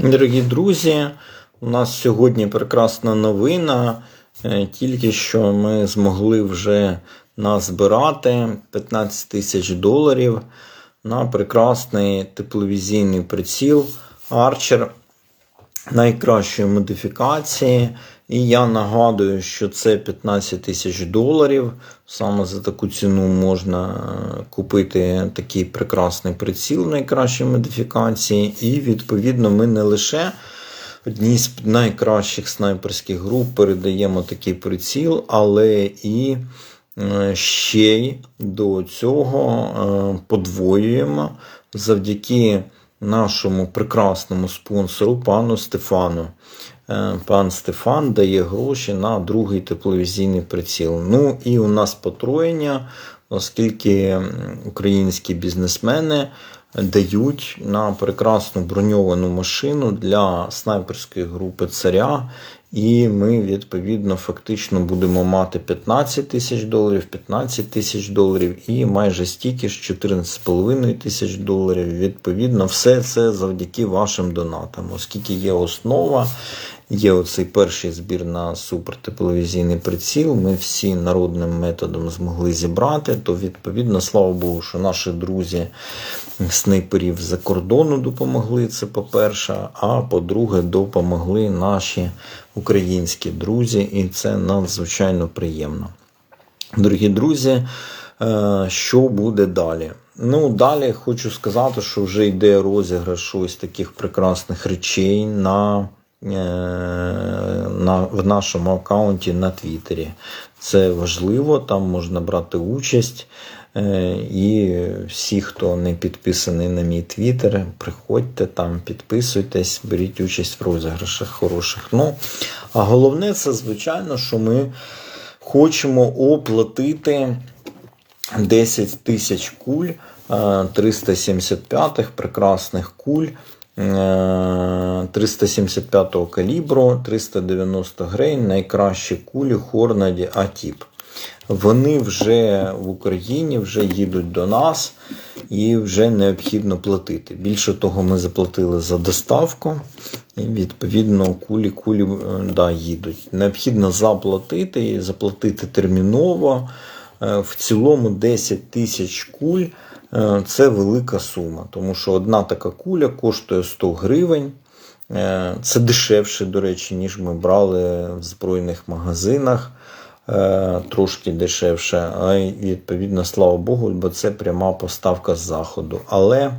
Дорогі друзі, у нас сьогодні прекрасна новина. Е, Тільки що ми змогли вже назбирати 15 тисяч доларів на прекрасний тепловізійний приціл Archer найкращої модифікації. І я нагадую, що це 15 тисяч доларів. Саме за таку ціну можна купити такий прекрасний приціл найкращої модифікації. І відповідно ми не лише одній з найкращих снайперських груп передаємо такий приціл, але і е, ще й до цього е, подвоюємо завдяки нашому прекрасному спонсору, пану Стефану. Е, Пан Стефан дає гроші на другий тепловізійний приціл. Ну і у нас потроєння, оскільки українські бізнесмени дають на прекрасну броньовану машину для снайперської групи царя. І ми, відповідно, фактично будемо мати 15 тисяч доларів, 15 тисяч доларів і майже стільки ж 14,5 тисяч доларів. Відповідно, все це завдяки вашим донатам, оскільки є основа. Є оцей перший збір на супертепловізійний приціл. Ми всі народним методом змогли зібрати. То, відповідно, слава Богу, що наші друзі снайперів за кордону допомогли. Це по-перше. А по-друге, допомогли наші українські друзі, і це надзвичайно приємно. Дорогі друзі, е, що буде далі? Ну, далі хочу сказати, що вже йде розіграш ось таких прекрасних речей на на, в нашому аккаунті на Твіттері. Це важливо, там можна брати участь. Е, і всі, хто не підписаний на мій твіттер, приходьте там, підписуйтесь, беріть участь в розіграшах хороших. Ну, а головне, це, звичайно, що ми хочемо оплатити 10 тисяч куль, 375-х прекрасних куль. 375 калібру, 390 грейн, найкращі кулі Хорнаді Атіп. Вони вже в Україні вже їдуть до нас і вже необхідно платити. Більше того, ми заплатили за доставку, і відповідно кулі кулі е, да, їдуть. Необхідно заплатити і заплатити терміново. Е, в цілому 10 тисяч куль. Е, це велика сума, тому що одна така куля коштує 100 гривень. Це дешевше, до речі, ніж ми брали в збройних магазинах. Е, трошки дешевше, а відповідно, слава Богу, бо це пряма поставка з заходу. Але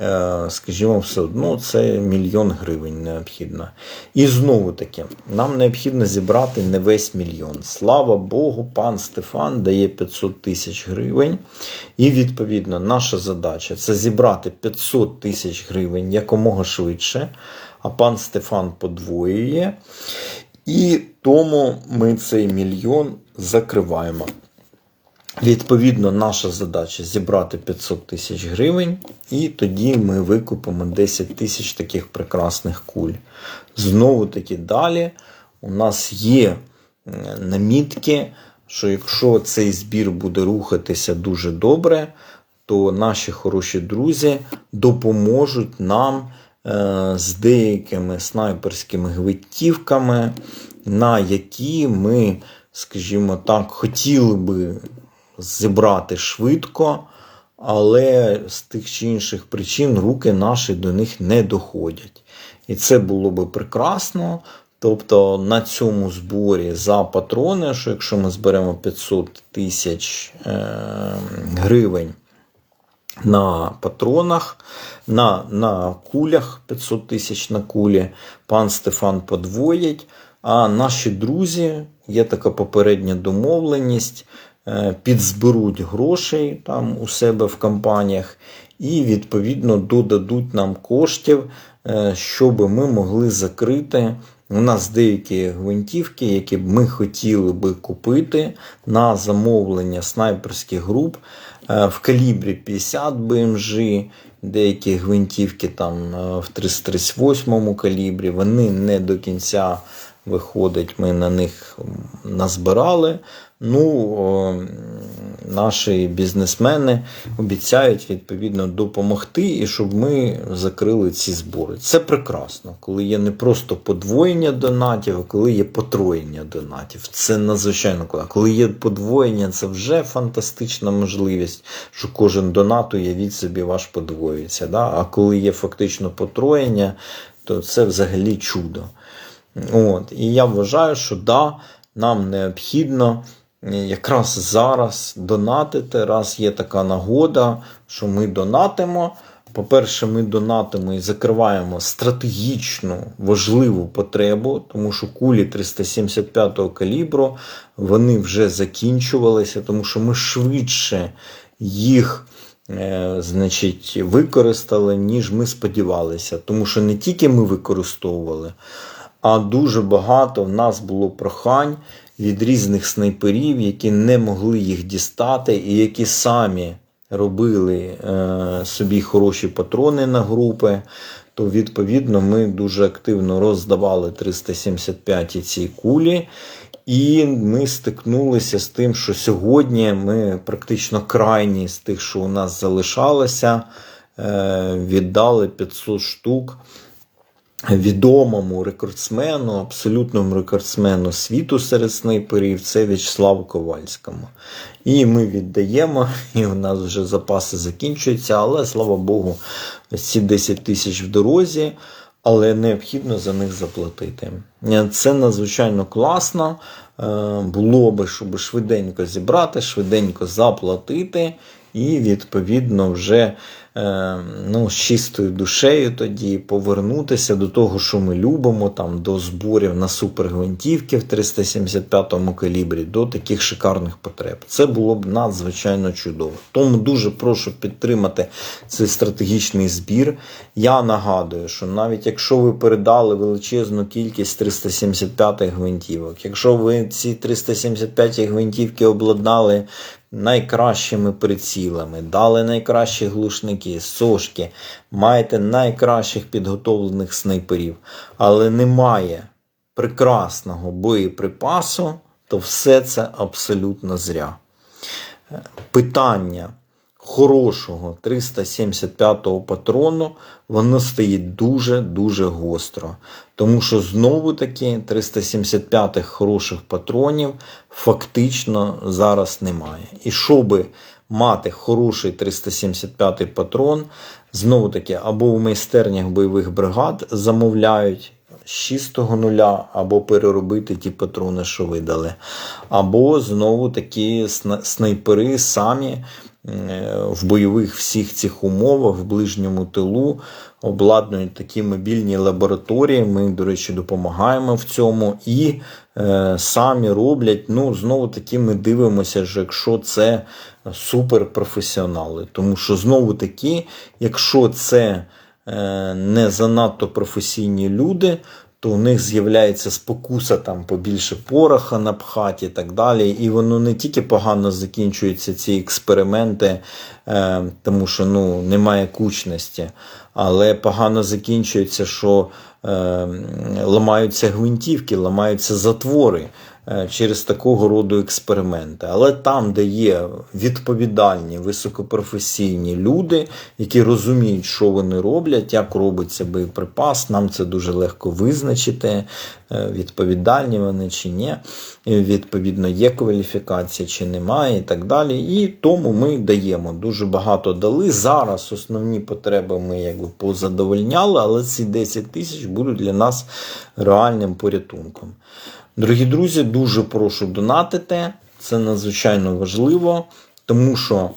Е, скажімо, все одно це мільйон гривень необхідно. І знову таки, нам необхідно зібрати не весь мільйон. Слава Богу, пан Стефан дає 500 тисяч гривень. І, відповідно, наша задача це зібрати 500 тисяч гривень якомога швидше. А пан Стефан подвоює. І тому ми цей мільйон закриваємо. Відповідно, наша задача зібрати 500 тисяч гривень, і тоді ми викупимо 10 тисяч таких прекрасних куль. Знову таки далі у нас є намітки, що якщо цей збір буде рухатися дуже добре, то наші хороші друзі допоможуть нам е, з деякими снайперськими гвинтівками, на які ми, скажімо так, хотіли би зібрати швидко, але з тих чи інших причин руки наші до них не доходять. І це було би прекрасно. Тобто на цьому зборі за патрони, що якщо ми зберемо 500 тисяч е, гривень на патронах, на на кулях 500 тисяч на кулі, пан Стефан подвоїть. А наші друзі, є така попередня домовленість, Е, підзберуть грошей там у себе в компаніях і, відповідно, додадуть нам коштів, е, щоб ми могли закрити. У нас деякі гвинтівки, які б ми хотіли би купити на замовлення снайперських груп в калібрі 50 БМЖ, деякі гвинтівки там в 338 калібрі, вони не до кінця виходить, ми на них назбирали. Ну, наші бізнесмени обіцяють відповідно допомогти і щоб ми закрили ці збори. Це прекрасно, коли є не просто подвоєння донатів, а коли є потроєння донатів. Це надзвичайно. А Коли є подвоєння, це вже фантастична можливість, що кожен донат, уявіть собі, ваш подвоюється. Да? А коли є фактично потроєння, то це взагалі чудо. От. І я вважаю, що да, нам необхідно якраз зараз донатити, раз є така нагода, що ми донатимо. По-перше, ми донатимо і закриваємо стратегічну важливу потребу, тому що кулі 375-го калібру вони вже закінчувалися, тому що ми швидше їх е, значить, використали, ніж ми сподівалися. Тому що не тільки ми використовували, а дуже багато в нас було прохань від різних снайперів, які не могли їх дістати, і які самі робили е, собі хороші патрони на групи. То, відповідно, ми дуже активно роздавали 375 ці кулі. І ми стикнулися з тим, що сьогодні ми практично крайні з тих, що у нас залишалося, е, віддали 500 штук відомому рекордсмену, абсолютному рекордсмену світу серед снайперів, це В'ячеславу Ковальському. І ми віддаємо, і у нас вже запаси закінчуються, але слава Богу, ці 10 тисяч в дорозі. Але необхідно за них заплатити. Це надзвичайно класно. Е, було би, щоб швиденько зібрати, швиденько заплатити, і, відповідно, вже Е, ну, з чистою душею тоді повернутися до того, що ми любимо, там, до зборів на супергвинтівки в 375-му калібрі, до таких шикарних потреб. Це було б надзвичайно чудово. Тому дуже прошу підтримати цей стратегічний збір. Я нагадую, що навіть якщо ви передали величезну кількість 375 гвинтівок, якщо ви ці 375 гвинтівки обладнали найкращими прицілами, дали найкращі глушники, сошки, маєте найкращих підготовлених снайперів, але немає прекрасного боєприпасу, то все це абсолютно зря. Питання хорошого 375-го патрону, воно стоїть дуже-дуже гостро. Тому що знову таки 375-х хороших патронів фактично зараз немає. І щоб мати хороший 375-й патрон, знову таки, або в майстернях бойових бригад замовляють. З чистого нуля, або переробити ті патрони, що видали. Або знову такі снайпери самі в бойових всіх цих умовах, в ближньому тилу, обладнують такі мобільні лабораторії. Ми, до речі, допомагаємо в цьому і е, самі роблять. Ну, знову таки, ми дивимося, що якщо це суперпрофесіонали. Тому що, знову таки, якщо це е, не занадто професійні люди, то у них з'являється спокуса там побільше пороха напхати і так далі. І воно не тільки погано закінчуються ці експерименти, е, тому що ну, немає кучності, але погано закінчується, що е, ламаються гвинтівки, ламаються затвори. Е, через такого роду експерименти. Але там, де є відповідальні, високопрофесійні люди, які розуміють, що вони роблять, як робиться боєприпас, нам це дуже легко визначити, е, відповідальні вони чи ні. Відповідно, є кваліфікація чи немає, і так далі. І тому ми даємо. Дуже багато дали. Зараз основні потреби ми якби позадовольняли, але ці 10 тисяч будуть для нас реальним порятунком. Дорогі друзі, дуже прошу донатити. Це надзвичайно важливо, тому що,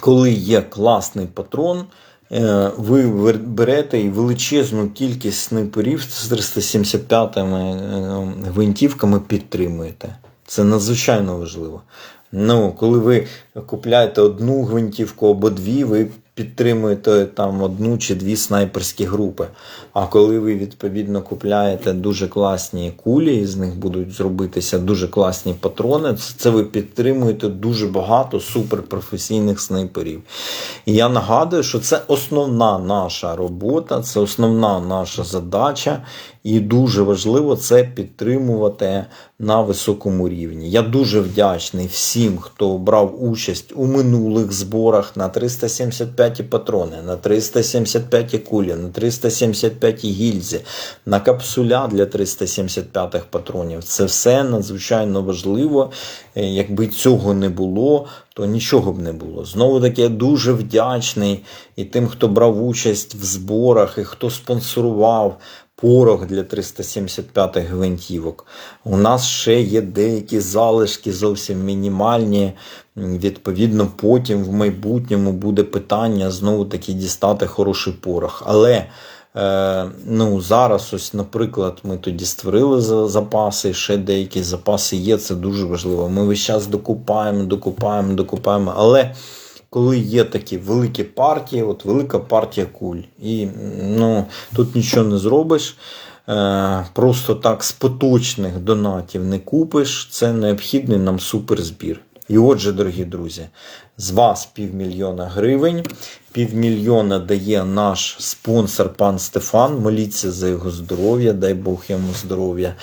коли є класний патрон, е, ви берете і величезну кількість снайперів з 375 е, гвинтівками підтримуєте. Це надзвичайно важливо. Ну, Коли ви купляєте одну гвинтівку або дві, ви підтримуєте там одну чи дві снайперські групи. А коли ви відповідно купляєте дуже класні кулі, і з них будуть зробитися дуже класні патрони, це, це ви підтримуєте дуже багато суперпрофесійних снайперів. І я нагадую, що це основна наша робота, це основна наша задача, і дуже важливо це підтримувати на високому рівні. Я дуже вдячний всім, хто брав участь у минулих зборах на 375 патрони, на 375 кулі, на 375 гільзі, на капсуля для 375 патронів. Це все надзвичайно важливо. Е, Якби цього не було, то нічого б не було. Знову таки, я дуже вдячний і тим, хто брав участь в зборах, і хто спонсорував порох для 375 гвинтівок. У нас ще є деякі залишки зовсім мінімальні. Відповідно, потім в майбутньому буде питання знову таки дістати хороший порох. Але е, ну, зараз, ось, наприклад, ми тоді створили запаси, ще деякі запаси є, це дуже важливо. Ми весь час докупаємо, докупаємо, докупаємо. Але коли є такі великі партії, от велика партія куль, і ну, тут нічого не зробиш. Е, Просто так з поточних донатів не купиш. Це необхідний нам суперзбір. І отже, дорогі друзі, з вас півмільйона гривень. Півмільйона дає наш спонсор пан Стефан. Моліться за його здоров'я, дай Бог йому здоров'я.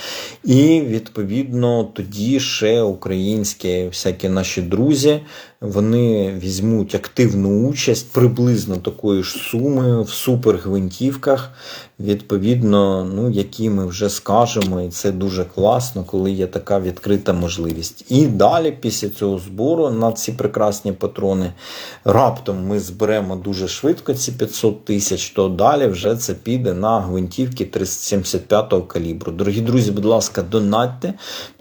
І відповідно тоді ще українські всякі наші друзі вони візьмуть активну участь приблизно такої ж суми в супергвинтівках, відповідно, ну, які ми вже скажемо, і це дуже класно, коли є така відкрита можливість. І далі, після цього збору на ці прекрасні патрони, раптом ми зберемо дуже швидко ці 500 тисяч, то далі вже це піде на гвинтівки 375-го калібру. Дорогі друзі, будь ласка, донатьте.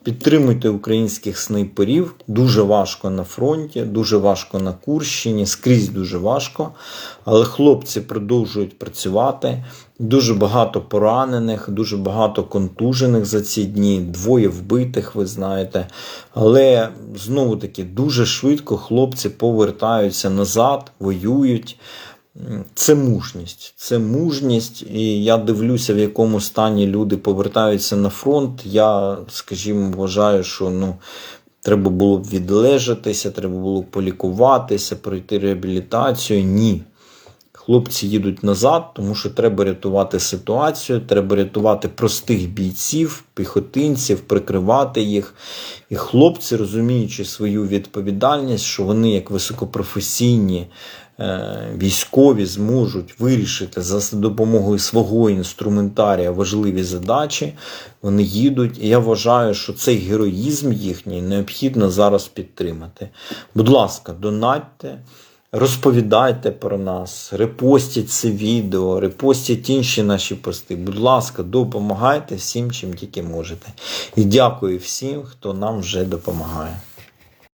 Підтримуйте українських снайперів. Дуже важко на фронті, дуже важко на Курщині, скрізь дуже важко. Але хлопці продовжують працювати. Дуже багато поранених, дуже багато контужених за ці дні, двоє вбитих, ви знаєте. Але знову таки дуже швидко хлопці повертаються назад, воюють. Це мужність. Це мужність, і я дивлюся, в якому стані люди повертаються на фронт. Я, скажімо, вважаю, що ну, треба було б відлежатися, треба було б полікуватися, пройти реабілітацію. Ні. Хлопці їдуть назад, тому що треба рятувати ситуацію, треба рятувати простих бійців, піхотинців, прикривати їх. І хлопці, розуміючи свою відповідальність, що вони, як високопрофесійні військові, зможуть вирішити за допомогою свого інструментарія важливі задачі, вони їдуть. І я вважаю, що цей героїзм їхній необхідно зараз підтримати. Будь ласка, донатьте. Розповідайте про нас, репостіть це відео, репостіть інші наші пости. Будь ласка, допомагайте всім, чим тільки можете. І дякую всім, хто нам вже допомагає.